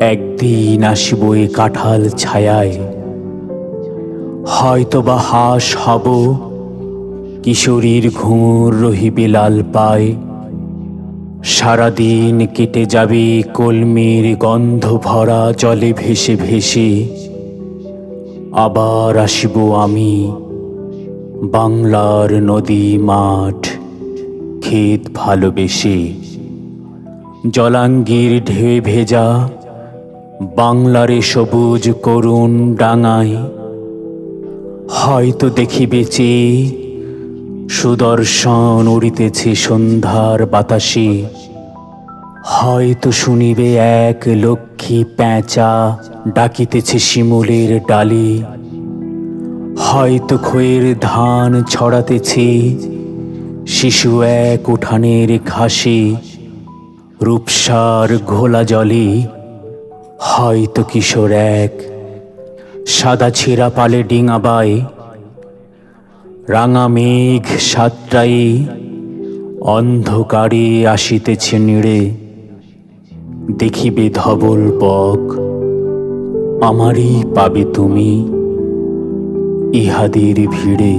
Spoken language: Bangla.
একদিন আসিব এ কাঁঠাল ছায়ায়। হয়তো বা হাস হব, কিশোরীর ঘুঙুর রহিবে লাল পায়। সারাদিন কেটে যাবে কলমির গন্ধ ভরা, জলে ভেসে ভেসে। আবার আসিব আমি বাংলার নদী মাঠ ক্ষেত ভালোবেসে। জলাঙ্গির ঢেউ ভেজা বাংলারে সবুজ করুণ ডাঙায় হয়তো দেখিবে চেয়ে সুদর্শন উড়িতেছে সন্ধ্যার বাতাসে। হয়তো শুনিবে এক লক্ষ্মী প্যাঁচা ডাকিতেছে শিমুলের ডালে। হয়তো খয়ের ধান ছড়াতেছে শিশু এক উঠানের ঘাসে। রূপসার ঘোলা জলে হয়তো কিশোর এক সাদা ছেঁড়া পালে ডিঙাবায় রাঙা মেঘ সাতটাই অন্ধকারে আসিতেছে নিড়ে। দেখিবে ধবল বক, আমারই পাবে তুমি ইহাদের ভিড়ে।